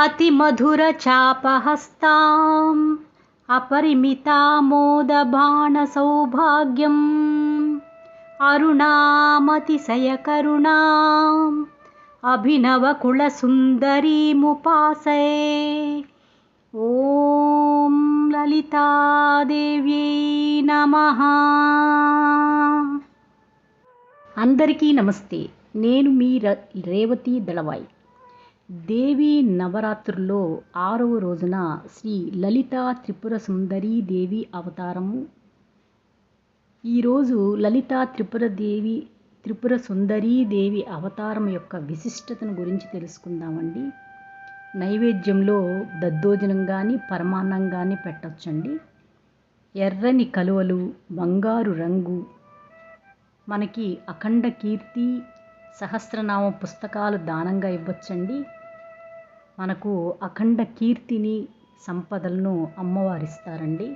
अतिमधुरचापहस्ताम् अपरिमितामोदबाणसौभाग्यम् अरुणामतिशयकरुणाम् अभिनवकुलसुन्दरीमुपासे ॐ లలితాదేవ్యై నమః అందరికీ నమస్తే నేను మీ ర- రేవతి దళవాయి దేవి నవరాత్రుల్లో ఆరవ రోజున శ్రీ లలితా త్రిపుర సుందరీ దేవి అవతారము. ఈరోజు లలితా త్రిపుర దేవి త్రిపుర సుందరీ దేవి అవతారం యొక్క విశిష్టతను గురించి తెలుసుకుందామండి. నైవేద్యంలో దద్దోజనం కానీ పరమాన్నం కానీ పెట్టొచ్చండి. ఎర్రని కలువలు బంగారు రంగు మనకి అఖండ కీర్తి సహస్రనామ పుస్తకాలు దానంగా ఇవ్వచ్చండి. మనకు అఖండ కీర్తిని సంపదలను అమ్మవారిస్తారండి.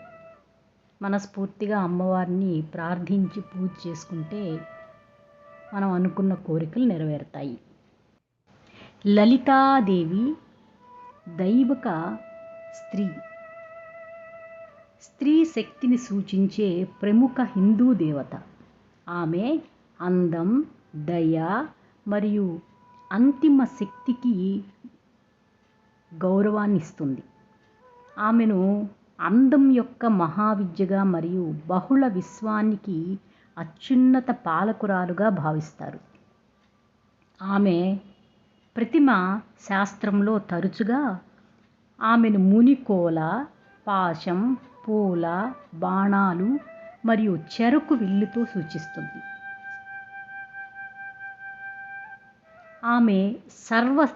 మనస్ఫూర్తిగా అమ్మవారిని ప్రార్థించి పూజ చేసుకుంటే మనం అనుకున్న కోరికలు నెరవేరుతాయి. లలితాదేవి దైవక స్త్రీ. స్త్రీ శక్తిని సూచించే ప్రముఖ హిందూ దేవత. ఆమె అందం దయ మరియు అంతిమ శక్తికి గౌరవాన్ని ఇస్తుంది ఆమెను అందం యొక్క మహావిద్యగా మరియు బహుళ విశ్వానికి అత్యున్నత పాలకురాలుగా భావిస్తారు. ఆమె ప్రతిమ శాస్త్రంలో తరచుగా ఆమెను మునికోల పాశం పూల బాణాలు మరియు చెరకు విల్లుతో సూచిస్తుంది. ఆమె సర్వ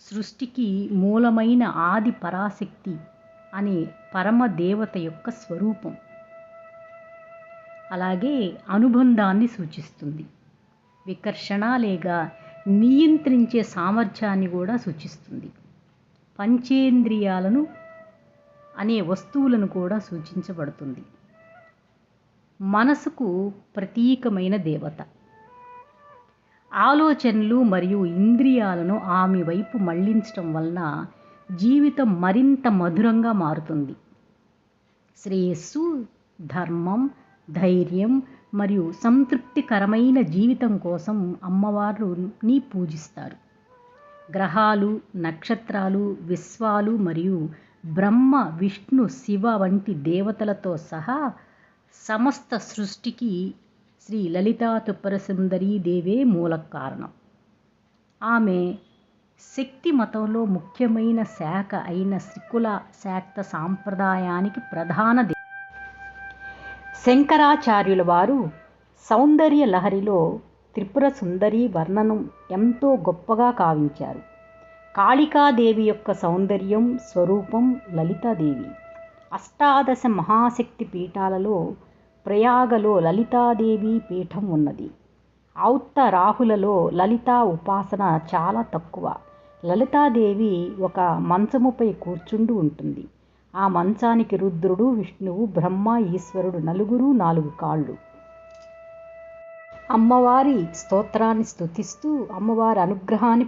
సృష్టికి మూలమైన ఆది పరాశక్తి అనే పరమదేవత యొక్క స్వరూపం. అలాగే అనుబంధాన్ని సూచిస్తుంది. వికర్షణ లేదా నియంత్రించే సామర్థ్యాన్ని కూడా సూచిస్తుంది. పంచేంద్రియాలను అనే వస్తువులను కూడా సూచించబడుతుంది. మనసుకు ప్రతీకమైన దేవత. ఆలోచనలు మరియు ఇంద్రియాలను ఆమె వైపు మళ్ళించడం వలన జీవితం మరింత మధురంగా మారుతుంది. శ్రేయస్సు ధర్మం ధైర్యం మరియు సంతృప్తికరమైన జీవితం కోసం అమ్మవారిని పూజిస్తారు. గ్రహాలు నక్షత్రాలు విశ్వాలు మరియు బ్రహ్మ విష్ణు శివ వంటి దేవతలతో సహా సమస్త సృష్టికి శ్రీ లలితా తుప్పరసుందరీ దేవే మూల కారణం. ఆమె శక్తి మతంలో ముఖ్యమైన శాఖ అయిన శ్రీకుల శాక్త సాంప్రదాయానికి ప్రధాన దే శంకరాచార్యుల వారు సౌందర్య లహరిలో త్రిపుర సుందరి వర్ణనం ఎంతో గొప్పగా కావించారు. కాళికాదేవి యొక్క సౌందర్యం స్వరూపం లలితాదేవి. అష్టాదశ మహాశక్తి పీఠాలలో ప్రయాగలో లలితాదేవి పీఠం ఉన్నది. ఔత్త రాహులలో లలితా ఉపాసన చాలా తక్కువ. లలితాదేవి ఒక మంచముపై కూర్చుండి ఉంటుంది. ఆ మంచానికి రుద్రుడు విష్ణువు బ్రహ్మ ఈశ్వరుడు నలుగురు నాలుగు కాళ్ళు. అమ్మవారి స్తోత్రాన్ని స్తుతిస్తూ అమ్మవారి అనుగ్రహాన్ని